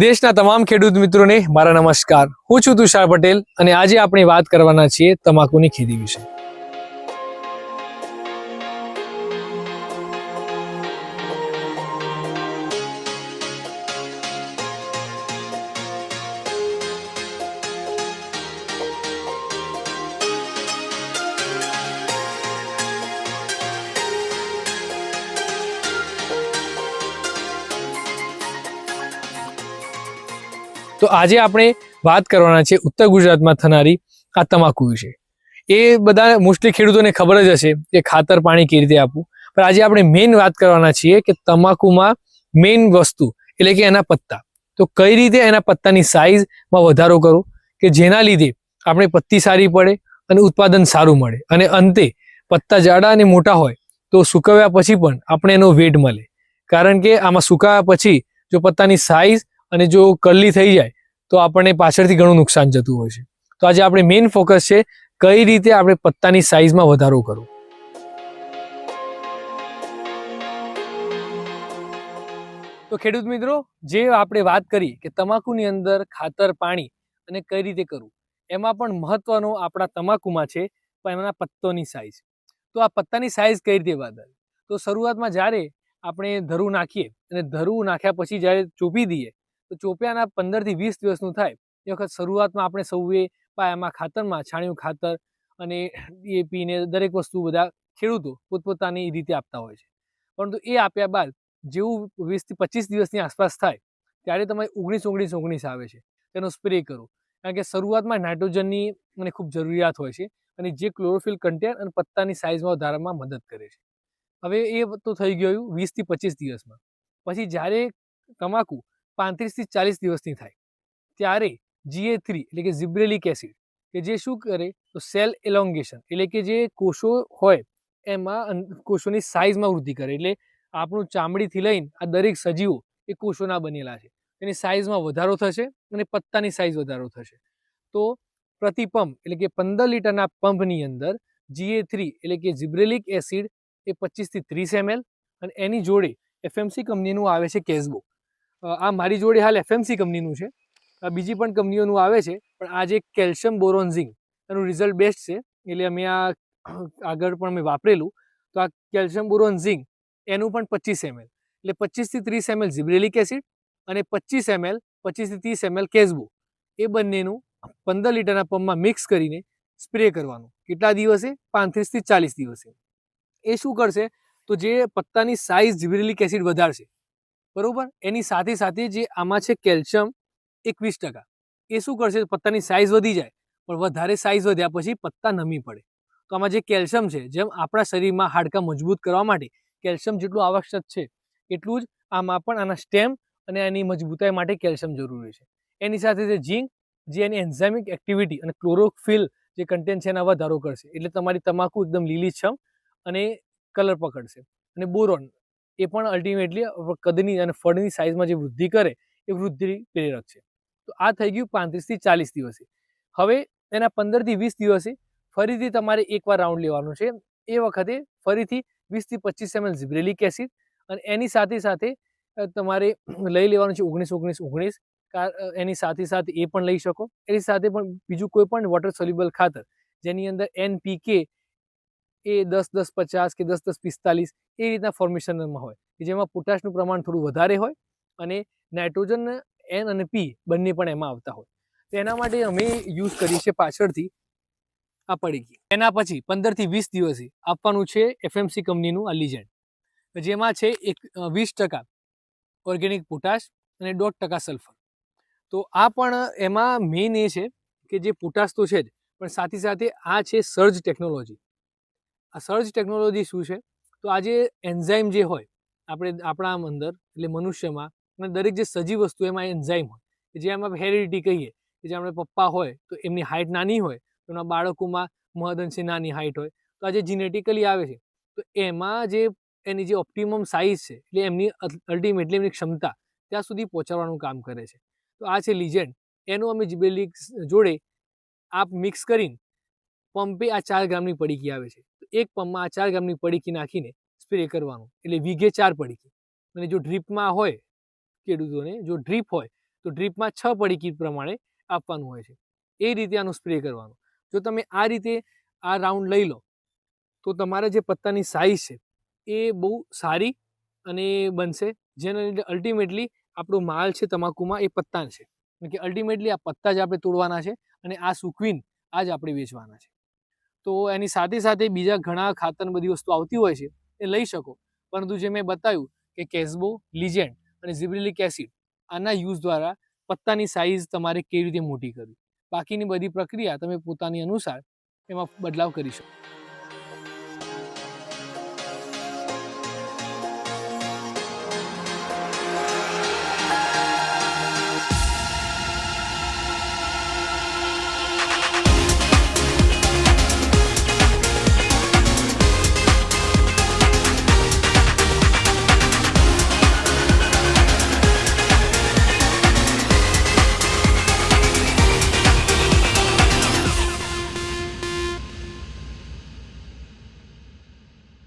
દેશના તમામ ખેડૂત મિત્રોને મારા નમસ્કાર. હું છું તુષાર પટેલ અને આજે આપણે વાત કરવાના છીએ તમાકુની ખેતી વિશે. તો આજે આપણે વાત કરવાના છે ઉત્તર ગુજરાતમાં થનારી આ તમાકુ વિશે. એ બધા મોસ્ટલી ખેડૂતોને ખબર જ હશે કે ખાતર પાણી કેવી રીતે આપવું. પણ આજે આપણે મેઇન વાત કરવાના છીએ કે તમાકુમાં મેઇન વસ્તુ એટલે કે એના પત્તા. તો કઈ રીતે એના પત્તાની સાઇઝમાં વધારો કરો કે જેના લીધે આપણે પત્તી સારી પડે અને ઉત્પાદન સારું મળે. અને અંતે પત્તા જાડા અને મોટા હોય તો સુકવ્યા પછી પણ આપણે એનો વેટ મળે. કારણ કે આમાં સુકાવ્યા પછી જો પત્તાની સાઇઝ અને જો કરલી થઈ જાય, તો આપણને પાછળથી ઘણું નુકસાન જતું હોય છે. તો આજે આપણે મેઇન ફોકસ છે કઈ રીતે આપણે પત્તાની સાઇઝમાં વધારો કરવો. તો ખેડૂત મિત્રો, જે આપણે વાત કરી કે તમાકુની અંદર ખાતર, પાણી અને કઈ રીતે કરવું, એમાં પણ મહત્વનો આપણા તમાકુમાં છે, પણ એના પત્તોની સાઇઝ તો આ પત્તાની સાઇઝ કઈ રીતે વધારે તો શરૂઆતમાં જ્યારે આપણે ધરું નાખીએ અને ધરું નાખ્યા પછી જ્યારે ચોપી દઈએ તો ચોપ્યાના પંદરથી વીસ દિવસનું થાય. એ વખત શરૂઆતમાં આપણે સૌએ પાયામાં ખાતરમાં, છાણિયું ખાતર અને ડીએપી ને દરેક વસ્તુ બધા ખેડૂતો પોતપોતાની રીતે આપતા હોય છે. પરંતુ એ આપ્યા બાદ જેવું વીસથી પચીસ દિવસની આસપાસ થાય, ત્યારે તમારે ઓગણીસ ઓગણીસ ઓગણીસ આવે છે. તેનો સ્પ્રે કરો. કારણ કે શરૂઆતમાં નાઇટ્રોજનની મને ખૂબ જરૂરિયાત હોય છે અને જે ક્લોરોફિલ કન્ટેન અને પત્તાની સાઇઝમાં વધારવામાં મદદ કરે છે. હવે એ તો થઈ ગયું વીસથી પચીસ દિવસમાં. પછી જ્યારે તમાકુ પાંત્રીસથી ચાલીસ દિવસની થાય. ત્યારે જીએ થ્રી એટલે કે ઝિબ્રેલિક એસિડ કે જે શું કરે? તો સેલ એલોંગેશન એટલે કે જે કોષો હોય એમાં કોષોની સાઇઝમાં વૃદ્ધિ કરે. એટલે આપણું ચામડીથી લઈને આ દરેક સજીવો એ કોષોના બનેલા છે. એની સાઇઝમાં વધારો થશે અને પત્તાની સાઇઝ વધારો થશે. તો પ્રતિ પંપ એટલે કે પંદર લીટરના પંપની અંદર જીએ થ્રી એટલે કે ઝિબ્રેલિક એસિડ એ પચીસથી ત્રીસ એમએલ અને એની જોડે એફએમસી કંપનીનું આવે છે કેઝબો અ, આ મારી જોડે હાલ એફએમસી કંપનીનું છે. બીજી પણ કંપનીઓનું આવે છે, પણ આ જે કેલ્શિયમ બોરોન ઝિંક એનું રિઝલ્ટ બેસ્ટ છે. એટલે અમે આ આગળ પણ મેં વાપરેલું. તો આ કેલ્શિયમ બોરોન ઝિંક એનું પણ પચીસ એમએલ. એટલે પચીસથી ત્રીસ એમએલ ઝિબ્રેલિક એસિડ અને પચીસ એમએલ પચીસથી ત્રીસ એમએલ કેસબુ. એ બંનેનું પંદર લીટરના પંપમાં મિક્સ કરીને સ્પ્રે કરવાનું. કેટલા દિવસે? પાંત્રીસથી ચાલીસ દિવસે. એ શું કરશે? તો જે પત્તાની સાઇઝ ઝિબ્રેલિક એસિડ વધારશે બરોબર? એની સાથે સાથે જે આમાં છે કેલ્શિયમ એકવીસ ટકા. એ શું કરશે? પત્તાની સાઇઝ વધી જાય, પણ વધારે સાઇઝ વધ્યા પછી પત્તા નમી પડે. તો આમાં જે કેલ્શિયમ છે, જેમ આપણા શરીરમાં હાડકાં મજબૂત કરવા માટે કેલ્શિયમ જેટલું આવશ્યક છે, એટલું જ આમાં પણ આના સ્ટેમ અને એની મજબૂતાઈ માટે કેલ્શિયમ જરૂરી છે. એની સાથે જે ઝીંક જે એની એન્ઝાઇમિક એક્ટિવિટી અને ક્લોરોફિલ જે કન્ટેન્ટ છે એના વધારો કરશે. એટલે તમારી તમાકુ એકદમ લીલીછમ અને કલર પકડશે. અને બોરોન એ પણ અલ્ટિમેટલી કદની અને ફળની સાઇઝમાં જે વૃદ્ધિ કરે, એ વૃદ્ધિ પ્રેરક છે. તો આ થઈ ગયું પાંત્રીસથી ચાલીસ દિવસે. હવે એના પંદરથી વીસ દિવસે ફરીથી તમારે એકવાર રાઉન્ડ લેવાનું છે. એ વખતે ફરીથી વીસથી પચીસ એમએલ ઝિબ્રેલિક એસિડ અને એની સાથે સાથે તમારે લઈ લેવાનું છે ઓગણીસ ઓગણીસ ઓગણીસ. એની સાથે સાથે એ પણ લઈ શકો. એની સાથે પણ બીજું કોઈ પણ વોટર સોલ્યુબલ ખાતર, જેની અંદર એનપીકે એ દસ દસ, પચાસ કે દસ દસ, પિસ્તાલીસ એ રીતના ફોર્મેશનમાં હોય. કે જેમાં પોટાશનું પ્રમાણ થોડું વધારે હોય અને નાઇટ્રોજન એન અને પી બંને પણ એમાં આવતા હોય. તો એના માટે અમે યુઝ કરીએ છીએ પાછળથી, આ પડીકી એના પછી પંદરથી વીસ દિવસે આપવાનું છે એફએમસી કંપનીનું આ લીજેન્ડ. જેમાં છે એક વીસ ટકા ઓર્ગેનિક પોટાશ અને દોઢ ટકા સલ્ફર. તો આ પણ એમાં મેઇન એ છે કે જે પોટાશ તો છે જ, પણ સાથે સાથે આ છે સર્જ ટેકનોલોજી આ સર્જ ટેકનોલોજી શું છે? તો આ જે એન્ઝાઇમ જે હોય, આપણે આપણા અંદર, એટલે મનુષ્યમાં, અને દરેક જે સજીવ વસ્તુ એમાં એન્ઝાઇમ હોય જે આમાં હેરિડિટી કહીએ, કે જે આપણે પપ્પા હોય, તો એમની હાઇટ નાની હોય, તો એમના બાળકોમાં મહદઅંશે નાની હાઇટ હોય. તો આ જે જીનેટિકલી આવે છે, તો એમાં જે એની જે ઓપ્ટિમમ સાઇઝ છે, એટલે એમની અલ્ટિમેટલી એમની ક્ષમતા, ત્યાં સુધી પહોંચાડવાનું કામ કરે છે. તો આ છે લિજેન્ડ એનું અમે જીબેલી જોડે, આપ મિક્સ કરીને, પંપે આ ચાર ગ્રામની પડીકી આવે છે. એક પંપમાં આ ચાર ગ્રામની પડીકી નાખીને સ્પ્રે કરવાનું. એટલે વીઘે ચાર પડીકી. અને જો ડ્રીપમાં હોય ખેડૂતોને, જો ડ્રીપ હોય, તો ડ્રીપમાં છ પડીકી પ્રમાણે આપવાનું હોય છે. એ રીતે આનું સ્પ્રે કરવાનું. જો તમે આ રીતે આ રાઉન્ડ લઈ લો, તો તમારા જે પત્તાની સાઇઝ છે, એ બહુ સારી અને બનશે. જેના લીધે અલ્ટિમેટલી આપણો માલ છે, તમાકુમાં એ પત્તા છે. કે અલ્ટિમેટલી આ પત્તા જ આપણે તોડવાના છે અને આ સૂકવીને આ જ આપણે વેચવાના છે. તો એની સાથે સાથે બીજા ઘણા ખાતર બધી વસ્તુ આવતી હોય છે, એ લઈ શકો. પરંતુ જે મેં બતાવ્યું કે કેસબો, લિજેન્ડ અને ઝિબ્રિલિક એસિડ, આના યુઝ દ્વારા પત્તાની સાઇઝ તમારે કેવી રીતે મોટી કરવી? બાકીની બધી પ્રક્રિયા તમે પોતાની અનુસાર એમાં બદલાવ કરી શકો.